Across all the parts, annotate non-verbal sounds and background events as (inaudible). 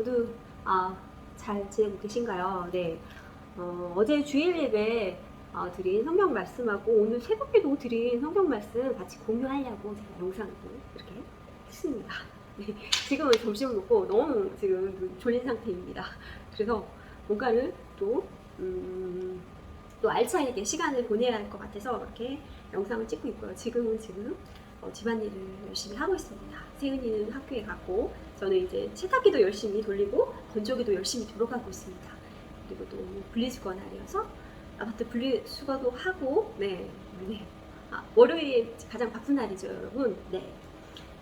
모두 아, 잘 지내고 계신가요? 네. 어, 어제 주일 예배 어, 드린 성경 말씀하고 오늘 새벽에도 드린 성경 말씀 같이 공유하려고 제가 영상도 이렇게 했습니다. 네. 지금은 점심을 먹고 너무 지금 졸린 상태입니다. 그래서 뭔가를 또, 음, 또 알차게 시간을 보내야 할 것 같아서 이렇게 영상을 찍고 있고요. 지금은 지금 어, 집안일을 열심히 하고 있습니다. 세은이는 학교에 갔고 저는 이제 세탁기도 열심히 돌리고 건조기도 열심히 돌아가고 있습니다. 그리고 또 분리수거 날이어서 아파트 분리수거도 하고 네, 네. 아, 월요일이 가장 바쁜 날이죠, 여러분. 네.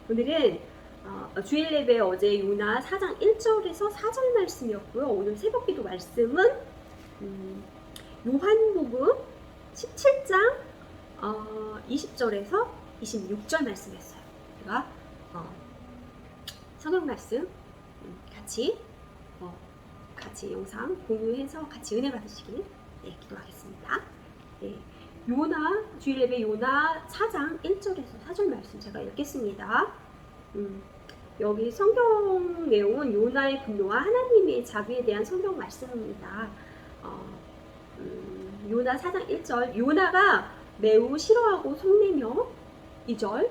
오늘은 어, 주일 예배 어제 요나 4장 1절에서 4절 말씀이었고요. 오늘 새벽 기도 말씀은 음, 요한복음 17장 어, 20절에서 26절 말씀이었어요. 제가 어, 성경 말씀 음, 같이 어, 같이 영상 공유해서 같이 은혜 받으시길 네, 기도하겠습니다. 네, 요나 주일 예배 요나 4장 1절에서 4절 말씀 제가 읽겠습니다. 음, 여기 성경 내용은 요나의 분노와 하나님의 자비에 대한 성경 말씀입니다. 어, 음, 요나 4장 1절 요나가 매우 싫어하고 속내며 2절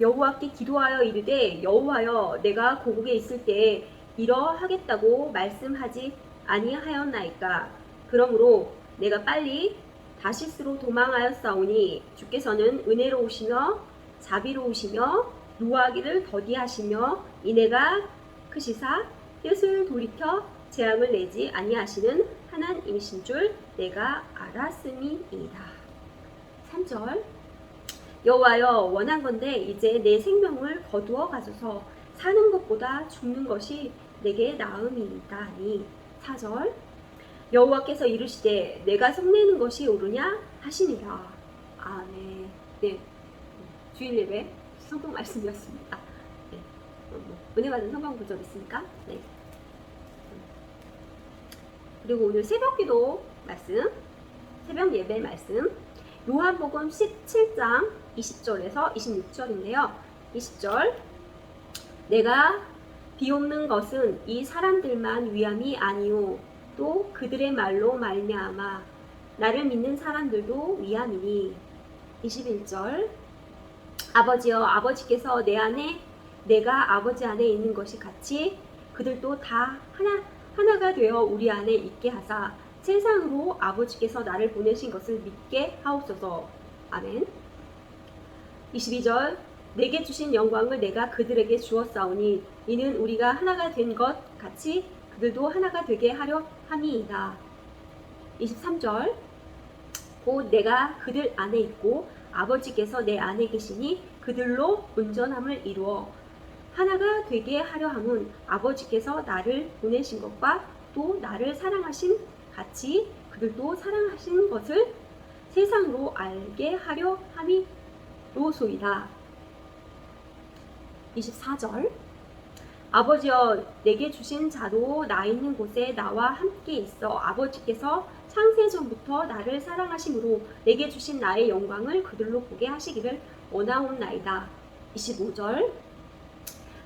여호와께 기도하여 이르되 여호와여 내가 고국에 있을 때 이러하겠다고 말씀하지 아니하였나이까 그러므로 내가 빨리 다시스로 도망하였사오니 주께서는 은혜로우시며 자비로우시며 노하기를 더디하시며 이내가 크시사 뜻을 돌이켜 재앙을 내지 아니하시는 하나님이신 줄 내가 알았음이이다. 3절 여호와여 원한건대 이제 내 생명을 거두어 가소서. 사는 것보다 죽는 것이 내게 나음이니다니. 4절. 여호와께서 이르시되 내가 성내는 것이 옳으냐 하시니라. 아멘. 네. 주일 예배 성경 말씀이었습니다. 네. 어, 뭐, 은혜 받은 성경 구절 있습니까? 네. 그리고 오늘 새벽기도 말씀 새벽 예배 말씀. 요한복음 17장 20절에서 26절인데요. 20절 내가 비옵는 것은 이 사람들만 위함이 아니오 또 그들의 말로 말미암아 나를 믿는 사람들도 위함이니 21절 아버지여 아버지께서 내 안에 내가 아버지 안에 있는 것이 같이 그들도 다 하나 하나가 되어 우리 안에 있게 하사 세상으로 아버지께서 나를 보내신 것을 믿게 하옵소서. 아멘. 22절 내게 주신 영광을 내가 그들에게 주었사오니 이는 우리가 하나가 된 것 같이 그들도 하나가 되게 하려 함이이다. 23절 곧 내가 그들 안에 있고 아버지께서 내 안에 계시니 그들로 온전함을 이루어 하나가 되게 하려 함은 아버지께서 나를 보내신 것과 또 나를 사랑하신 같이 그들도 사랑하신 것을 세상으로 알게 하려 함이 로소이다. 24절 아버지여 내게 주신 자도 나 있는 곳에 나와 함께 있어 아버지께서 창세 전부터 나를 사랑하심으로 내게 주신 나의 영광을 그들로 보게 하시기를 원하옵나이다. 25절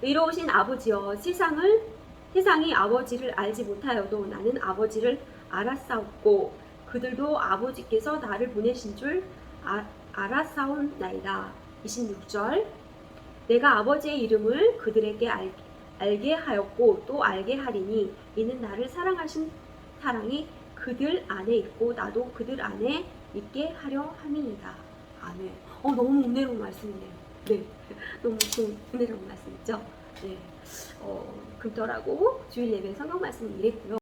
의로우신 아버지여 세상을 세상이 아버지를 알지 못하여도 나는 아버지를 알았사옵고 그들도 아버지께서 나를 보내신 줄 아, 알았사옵나이다. 26절 내가 아버지의 이름을 그들에게 알, 알게 하였고 또 알게 하리니 이는 나를 사랑하신 사랑이 그들 안에 있고 나도 그들 안에 있게 하려 함이니이다. 아멘. 어 너무 은혜로운 말씀이네요. 네, (laughs) 너무 좀 은혜로운 말씀이죠. 네, 어, 금토라고 주일 예배 성경 말씀 이랬고요.